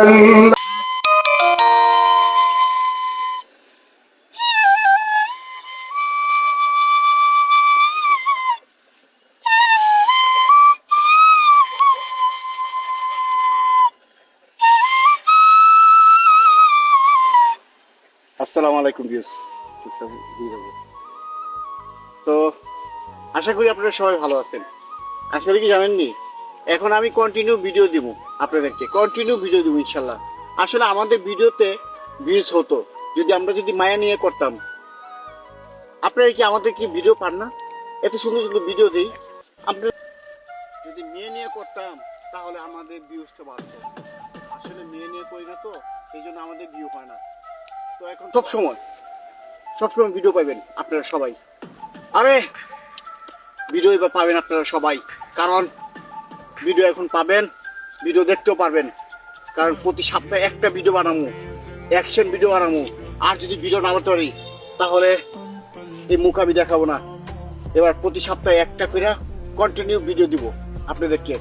আসসালামু আলাইকুম ভিউস তো আশা করি আপনারা সবাই ভালো আছেন। আসলে কি জানেননি? এখন আমি কন্টিনিউ ভিডিও দিব আপনাদেরকে। কন্টিনিউ ভিডিও দিব, ইনশাল্লাহ। আসলে আমাদের ভিডিওতে ভিউজ হতো। যদি আমরা যদি মায়া নিয়ে করতাম। আপনারা কি আমাদের কি ভিডিও পান না? এত সুন্দর সুন্দর ভিডিও দিই। আপনারা যদি মেয়ে নিয়ে করতাম, তাহলে আমাদের ভিউজটা বাড়তো। আসলে মেয়ে নিয়ে করি না তো, এই জন্য আমাদের ভিউ হয় না। তো এখন সব সময় সবসময় ভিডিও পাবেন আপনারা সবাই। আরে ভিডিও এবার পাবেন আপনারা সবাই। কারণ ভিডিও এখন পাবেন, ভিডিও দেখতেও পারবেন। কারণ প্রতি সপ্তাহে একটা ভিডিও বানাবো অ্যাকশন ভিডিও বানাবো। আর যদি ভিডিও না পারি, তাহলে এই মুখ আমি দেখাবো না। এবার প্রতি সপ্তাহে একটা করে কন্টিনিউ ভিডিও দিব আপনাদেরকে।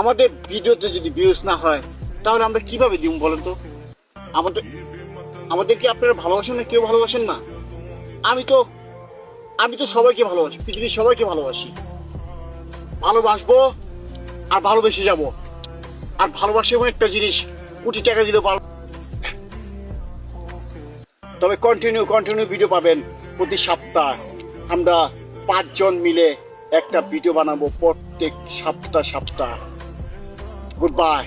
আমাদের ভিডিওতে যদি ভিউজ না হয়, তাহলে আমরা কীভাবে দিব বলেন তো? আমাদের, আমাদেরকে আপনারা ভালোবাসেন না, কেউ ভালোবাসেন না। আমি তো আমি তো সবাইকে ভালোবাসি, পৃথিবীর সবাইকে ভালোবাসি। ভালোবাসবো আর ভালোবেসে যাব। আর ভালোবাসে এমন একটা জিনিস, কোটি টাকা দিলে ভালো তবে কন্টিনিউ কন্টিনিউ ভিডিও পাবেন। প্রতি সপ্তাহ আমরা পাঁচজন মিলে একটা ভিডিও বানাবো প্রত্যেক সপ্তাহ সপ্তাহ। Good bye